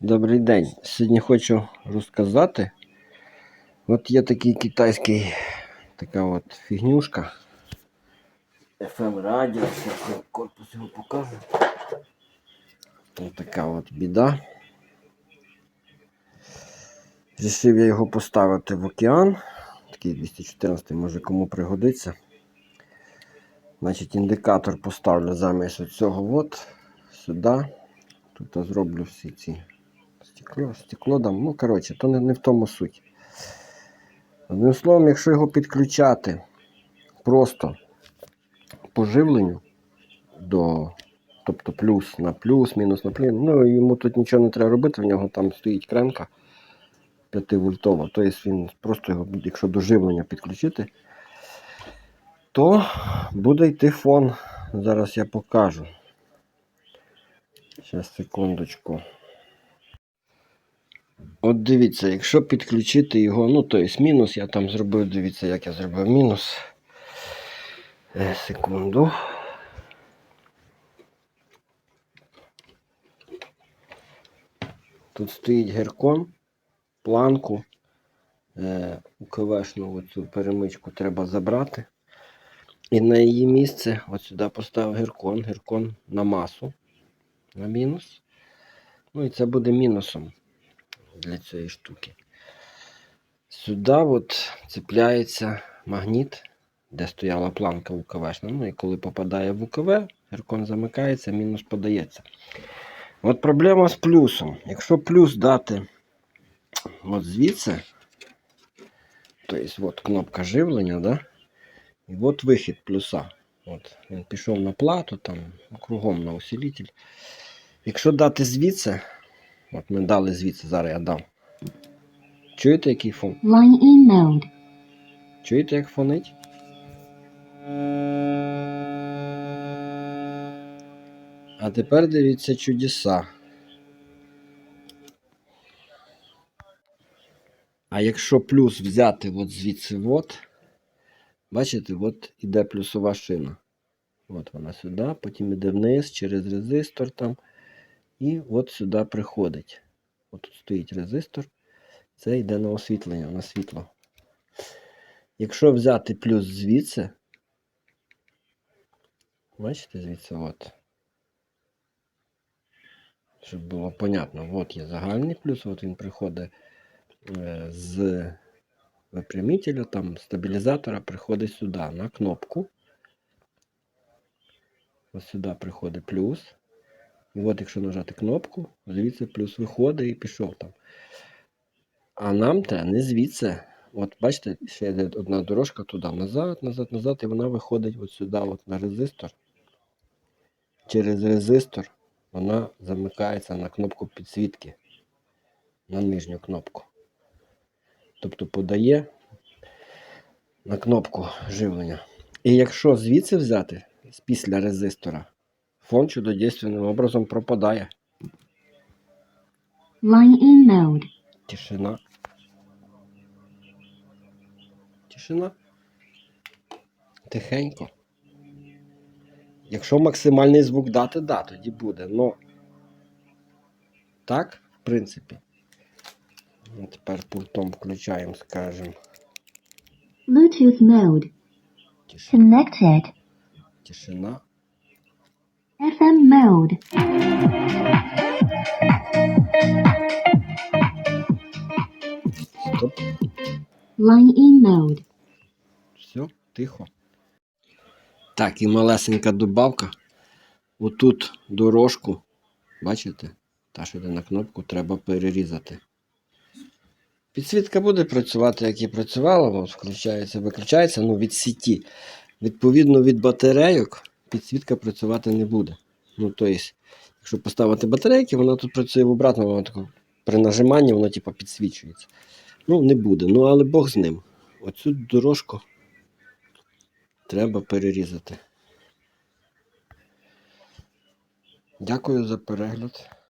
Добрий день. Сьогодні хочу розказати. От є такий китайський така от фігнюшка. FM радіо, корпус його покажу. Ось така от біда. Рішив я його поставити в океан. Такий 214 може кому пригодиться. Значить, індикатор поставлю замість цього от сюди. Тут зроблю всі ці стекло, стекло дам. Ну, коротше, то не, не в тому суть. Одним словом, якщо його підключати просто по живленню до, тобто плюс на плюс, мінус на плюс, ну йому тут нічого не треба робити, в нього там стоїть кремка 5 вольтова. Тобто він просто його, якщо до живлення підключити, то буде йти фон. Зараз я покажу. Зараз секундочку. От дивіться, якщо підключити його, ну то є мінус, я там зробив, дивіться, як я зробив мінус. Е, секунду. Тут стоїть геркон, планку. Е, УКВшну оцю перемичку треба забрати. І на її місце от сюди поставив геркон, геркон на масу, на мінус. Ну і це буде мінусом для цієї штуки. Сюди от цепляється магніт, де стояла планка УКВшна. Ну і коли попадає в УКВ, геркон замикається, мінус подається. От проблема з плюсом. Якщо плюс дати от звідси, тобто от кнопка живлення, да? і от вихід плюса. От, він пішов на плату, там кругом на усилитель. Якщо дати звідси, От ми дали звідси, зараз я дам. Чуєте, який фон? Line in mode. Чуєте, як фонить? А тепер дивіться чудеса. А якщо плюс взяти от звідси от, бачите, от іде плюсова шина. От вона сюди, потім іде вниз через резистор там. І от сюди приходить. От тут стоїть резистор. Це йде на освітлення, на світло. Якщо взяти плюс звідси, бачите, звідси от. Щоб було понятно, от є загальний плюс, от він приходить е, з випрямителя, там стабілізатора, приходить сюди на кнопку. Ось сюди приходить плюс. І от якщо нажати кнопку, звідси плюс виходить і пішов там. А нам те не звідси. От бачите, ще йде одна дорожка туди, назад, назад, назад, і вона виходить от сюди, от на резистор. Через резистор вона замикається на кнопку підсвітки. На нижню кнопку. Тобто подає на кнопку живлення. І якщо звідси взяти, після резистора, фон чудодейственним образом пропадає. Line in mode. Тишина. Тишина. Тихенько. Якщо максимальний звук дати, да, тоді буде. Но так, в принципі. Ну, Тепер пультом включаємо, скажемо. Bluetooth mode. Тишина. Connected. Тишина. FM mode. Стоп. Line in mode. Все, тихо. Так, і малесенька добавка. Отут дорожку, бачите? Та, що йде на кнопку, треба перерізати. Підсвітка буде працювати, як і працювала, от включається, виключається, ну від сіті. Відповідно від батарейок підсвітка працювати не буде. Ну, тобто, якщо поставити батарейки, вона тут працює в обратному, випадку. при нажиманні воно типу, підсвічується. Ну, не буде. Ну, але Бог з ним. Оцю дорожку треба перерізати. Дякую за перегляд.